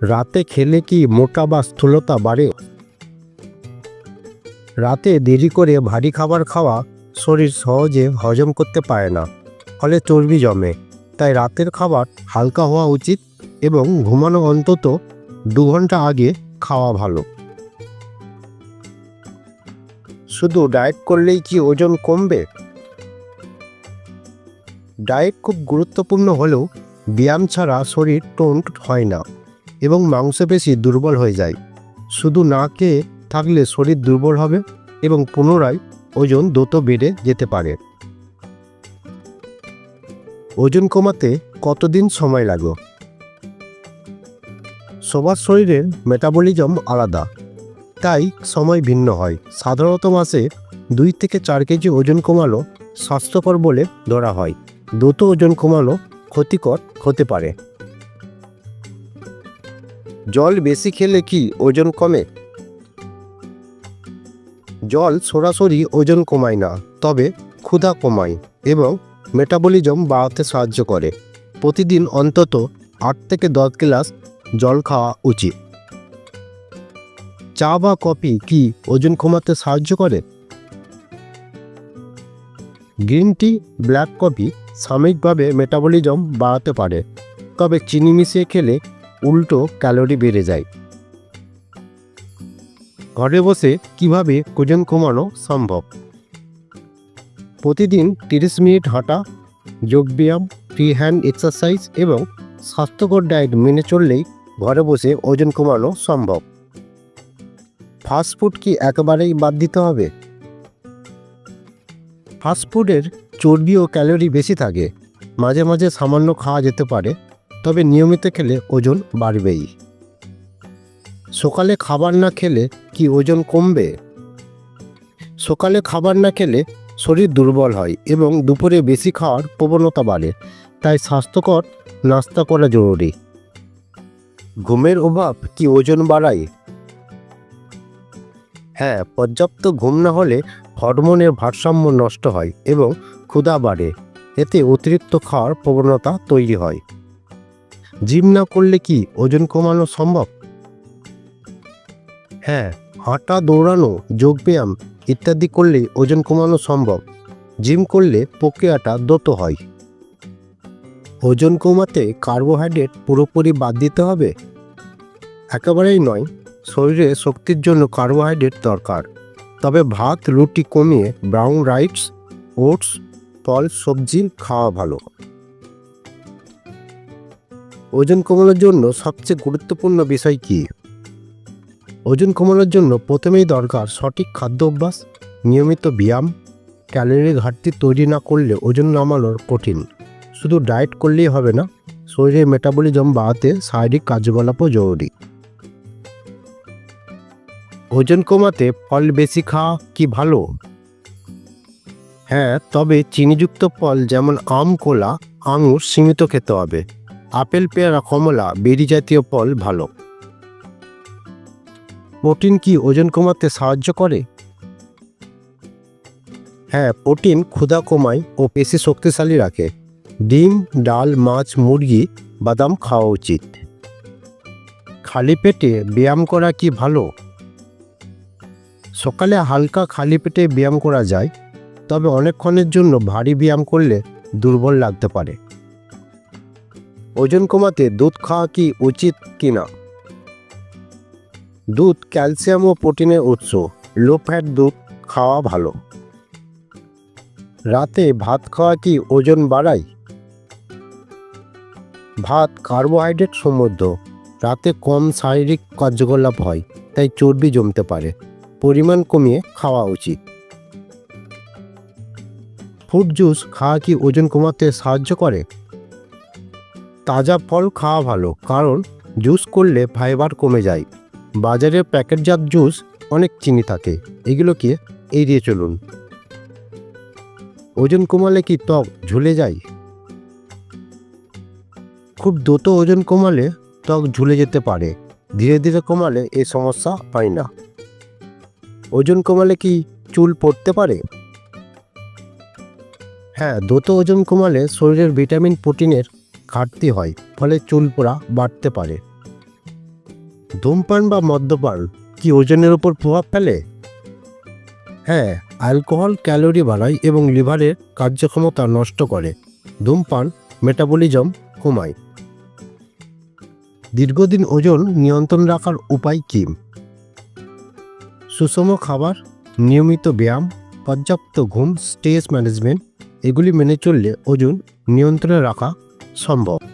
রাতে খেলে কি মোটা বা স্থূলতা বাড়ে? রাতে দেরি করে ভারী খাবার খাওয়া শরীর সহজে হজম করতে পারে না, ফলে চর্বি জমে। তাই রাতের খাবার হালকা হওয়া উচিত এবং ঘুমানো অন্তত দু ঘণ্টা আগে খাওয়া ভালো। শুধু ডায়েট করলেই কি ওজন কমবে? ডায়েট খুব গুরুত্বপূর্ণ হলেও ব্যায়াম ছাড়া শরীর টোন হয় না। এবং মাংসপেশি দুর্বল হয়ে যায়। শুধু না খেয়ে থাকলে শরীর দুর্বল হবে এবং পুনরায় ওজন দ্রুত বেড়ে যেতে পারে। ওজন কমাতে কতদিন সময় লাগে সবার শরীরের মেটাবলিজম আলাদা, তাই সময় ভিন্ন হয়। সাধারণত মাসে দুই থেকে চার কেজি ওজন কমানো স্বাস্থ্যকর বলে ধরা হয়। দ্রুত ওজন কমানো ক্ষতিকর হতে পারে। জল বেশি খেলে কি ওজন কমে? জল সরাসরি ওজন কমায় না, তবে ক্ষুধা কমায় এবং মেটাবলিজম বাড়াতে সাহায্য করে। প্রতিদিন অন্তত আট থেকে দশ গ্লাস জল খাওয়া উচিত। চা বা কফি কি ওজন কমাতে সাহায্য করে? গ্রিন টি, ব্ল্যাক কফি সাময়িকভাবে মেটাবলিজম বাড়াতে পারে, তবে চিনি মিশিয়ে খেলে উল্টো ক্যালোরি বেড়ে যায়। ঘরে বসে কীভাবে ওজন কমানো সম্ভব? প্রতিদিন তিরিশ মিনিট হাঁটা যোগব্যায়াম ফ্রি হ্যান্ড এক্সারসাইজ এবং স্বাস্থ্যকর ডায়েট মেনে চললেই ঘরে বসে ওজন কমানো সম্ভব। ফাস্টফুড কি একেবারেই বাদ দিতে হবে? ফাস্টফুডের চর্বি ও ক্যালোরি বেশি থাকে, মাঝে মাঝে সামান্য খাওয়া যেতে পারে তবে নিয়মিত খেলে ওজন বাড়বেই। সকালে খাবার না খেলে কি ওজন কমবে? সকালে খাবার না খেলে শরীর দুর্বল হয় এবং দুপুরে বেশি খাওয়ার প্রবণতা বাড়ে, তাই স্বাস্থ্যকর নাস্তা করা জরুরি। ঘুমের অভাব কি ওজন বাড়ায়? হ্যাঁ পর্যাপ্ত ঘুম না হলে হরমোনের ভারসাম্য নষ্ট হয় এবং ক্ষুধা বাড়ে। এতে অতিরিক্ত খাওয়ার প্রবণতা তৈরি হয়। জিম না করলে কি ওজন কমানো সম্ভব? হ্যাঁ হাঁটা, দৌড়ানো যোগব্যায়াম ইত্যাদি করলে ওজন কমানো সম্ভব। জিম করলে প্রক্রিয়াটা দ্রুত হয়। ওজন কমাতে কার্বোহাইড্রেট পুরোপুরি বাদ দিতে হবে? একেবারেই নয়, শরীরে শক্তির জন্য কার্বোহাইড্রেট দরকার। তবে ভাত, রুটি কমিয়ে ব্রাউন রাইস, ওটস, ফল, সবজি খাওয়া ভালো। ওজন কমানোর জন্য সবচেয়ে গুরুত্বপূর্ণ বিষয় কি? ওজন কমানোর জন্য প্রথমেই দরকার সঠিক খাদ্য অভ্যাস, নিয়মিত ব্যায়াম, ক্যালোরি ঘাটতি তৈরি না করলে ওজন নামানোর কঠিন। শুধু ডায়েট করলেই হবে না শরীরে মেটাবলিজম বাড়াতে শারীরিক কার্যকলাপও জরুরি। ওজন কমাতে ফল বেশি খাওয়া কি ভালো? হ্যাঁ তবে চিনিযুক্ত ফল যেমন আম, কোলা, আঙুর সীমিত খেতে হবে। আপেল, পেয়ারা, কমলা, বেরি জাতীয় ফল ভালো। প্রোটিন কি ওজন কমাতে সাহায্য করে? হ্যাঁ প্রোটিন ক্ষুধা কমায় ও পেশি শক্তিশালী রাখে। ডিম, ডাল, মাছ, মুরগি, বাদাম খাওয়া উচিত। খালি পেটে ব্যায়াম করা কি ভালো? সকালে হালকা খালি পেটে ব্যায়াম করা যায়, তবে অনেকক্ষণের জন্য ভারী ব্যায়াম করলে দুর্বল লাগতে পারে। ওজন কমাতে দুধ খাওয়া কি উচিত কি না দুধ ক্যালসিয়াম ও প্রোটিনের উৎস, লো ফ্যাট দুধ খাওয়া ভালো। রাতে ভাত খাওয়া কি ওজন বাড়ায়? ভাত কার্বোহাইড্রেট সমৃদ্ধ, রাতে কম শারীরিক কার্যকলাপ হয়, তাই চর্বি জমতে পারে, পরিমাণ কমিয়ে খাওয়া উচিত। ফ্রুট জুস খাওয়া কি ওজন কমাতে সাহায্য করে? তাজা ফল খাওয়া ভালো, কারণ জুস করলে ফাইবার কমে যায়। বাজারে প্যাকেটজাত জুস অনেক চিনি থাকে, এগুলোকে এড়িয়ে চলুন। ওজন কমালে কি ত্বক ঝুলে যায়? খুব দ্রুত ওজন কমালে ত্বক ঝুলে যেতে পারে, ধীরে ধীরে কমালে এই সমস্যা হয় না। ওজন কমালে কি চুল পড়তে পারে? হ্যাঁ দ্রুত ওজন কমালে শরীরের ভিটামিন, প্রোটিনের ঘাটতি হয়, ফলে চুল পোড়া বাড়তে পারে। ধূমপান বা মদ্যপান কি ওজনের উপর প্রভাব ফেলে? হ্যাঁ অ্যালকোহল ক্যালোরি বাড়ায় এবং লিভারের কার্যক্ষমতা নষ্ট করে। ধূমপান মেটাবলিজম কমায়। দীর্ঘদিন ওজন নিয়ন্ত্রণ রাখার উপায় কী? সুষম খাবার, নিয়মিত ব্যায়াম, পর্যাপ্ত ঘুম, স্ট্রেস ম্যানেজমেন্ট, এগুলি মেনে চললে ওজন নিয়ন্ত্রণে রাখা সম্ভব